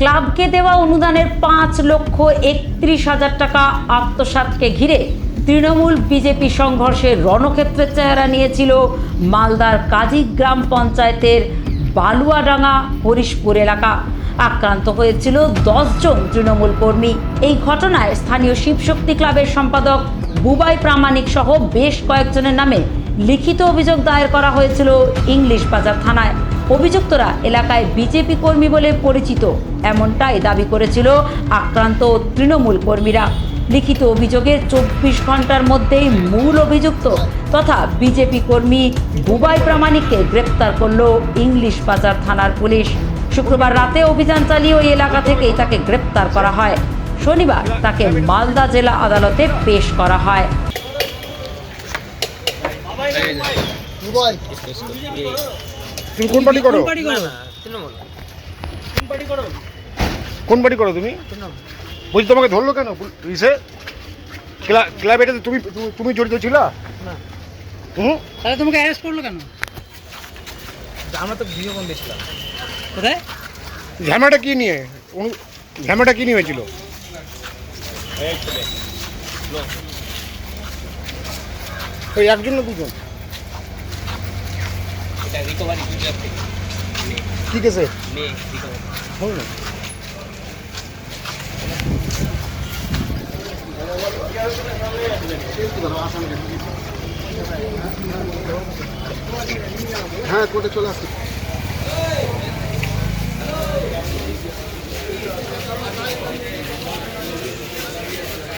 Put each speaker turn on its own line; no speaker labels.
ক্লাবকে দেওয়া অনুদানের পাঁচ লক্ষ একত্রিশ হাজার টাকা আত্মসাতকে ঘিরে তৃণমূল বিজেপি সংঘর্ষের রণক্ষেত্রের চেহারা নিয়েছিল মালদার কাজী গ্রাম পঞ্চায়েতের বালুয়াডাঙ্গা হরিশপুর এলাকা। আক্রান্ত হয়েছিল দশজন তৃণমূল কর্মী। এই ঘটনায় স্থানীয় শিবশক্তি ক্লাবের সম্পাদক বুবাই প্রামাণিক সহ বেশ কয়েকজনের নামে লিখিত অভিযোগ দায়ের করা হয়েছিল ইংলিশ বাজার থানায়। অভিযুক্তরা এলাকায় বিজেপি কর্মী বলে পরিচিত এমনটাই দাবি করেছিল আক্রান্ত তৃণমূল কর্মীরা লিখিত অভিযোগে চব্বিশ ঘণ্টার মধ্যেই মূল অভিযুক্ত তথা বিজেপি কর্মী বুবাই প্রামাণিককে গ্রেপ্তার করল ইংলিশ বাজার থানার পুলিশ শুক্রবার রাতে অভিযান চালিয়ে ওই এলাকা থেকেই তাকে গ্রেপ্তার করা হয় শনিবার তাকে মালদা জেলা আদালতে পেশ করা হয়
তুমি কোন পার্টি করো?
তৃণমূল কোন পার্টি করো?
কোন পার্টি করো তুমি? বলছি তোমাকে ধরলো কেন? পুলিশে ক্লা- ক্লাব এটাতে তুমি তুমি- জড়িত ছিল?
না।
হুম?
তাহলে তোমাকে অ্যারেস্ট করল কেন? আমরা তো ভিডিও দেখছিলাম কোথায়?
ঝামেলাটা কি নিয়ে? ঝামেলাটা কি নিয়ে হয়েছিল? ওই একজন না দুজন?
এটা রিকভারি গুজরাট থেকে
ঠিক আছে।
মেয়ে রিকভারি
বল না।
হ্যাঁ কোর্টে চলে আসছে